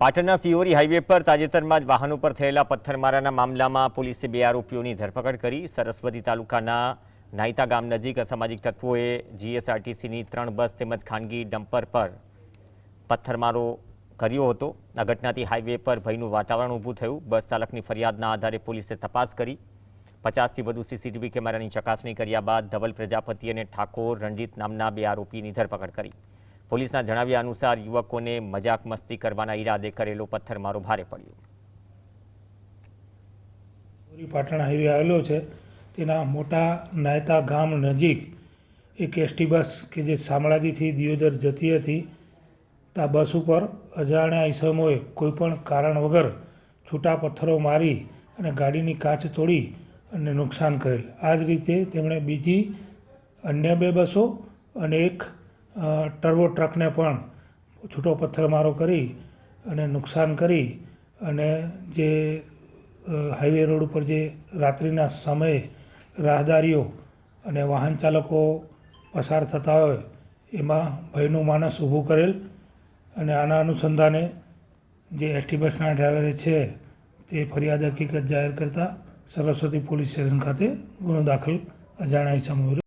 પાટણના સિયોરી હાઈવે પર તાજેતરમાં જ વાહનો પર થયેલા પથ્થરમારાના મામલામાં પોલીસે બે આરોપીઓની ધરપકડ કરી. સરસ્વતી તાલુકાના નાયતા ગામ નજીક અસામાજિક તત્વોએ જીએસઆરટીસીની ત્રણ બસ તેમજ ખાનગી ડમ્પર પર પથ્થરમારો કર્યો હતો. આ ઘટનાથી હાઈવે પર ભયનું વાતાવરણ ઊભું થયું. બસ ચાલકની ફરિયાદના આધારે પોલીસે તપાસ કરી. પચાસથી વધુ સીસીટીવી કેમેરાની ચકાસણી કર્યા બાદ ધવલ પ્રજાપતિ અને ઠાકોર રણજીત નામના બે આરોપીની ધરપકડ કરી. પોલીસના જણાવ્યા અનુસાર યુવકોને મજાક મસ્તી કરવાના ઈરાદે કરેલો પથ્થરમારો ભારે પડ્યો. પાટણ હાઈવે આવેલો છે. તેના મોટા નાયતા ગામ નજીક એક એસટી બસ કે જે શામળાજીથી દિયોદર જતી હતી, તા બસ ઉપર અજાણ્યા ઈસમોએ કોઈપણ કારણ વગર છૂટા પથ્થરો મારી અને ગાડીની કાચ તોડી અને નુકસાન કરેલ. આ જ રીતે તેમણે બીજી અન્ય બે બસો અને એક ટર્બો ટ્રકને પણ છૂટો પથ્થરમારો કરી અને નુકસાન કરી અને જે હાઈવે રોડ ઉપર જે રાત્રિના સમયે રાહદારીઓ અને વાહન ચાલકો પસાર થતા હોય, એમાં ભયનું માણસ ઊભું કરેલ અને આના અનુસંધાને જે એસટી બસના ડ્રાઈવરે છે તે ફરિયાદ હકીકત જાહેર કરતા સરસ્વતી પોલીસ સ્ટેશન ખાતે ગુનો દાખલ ઇસમો વિરુદ્ધ.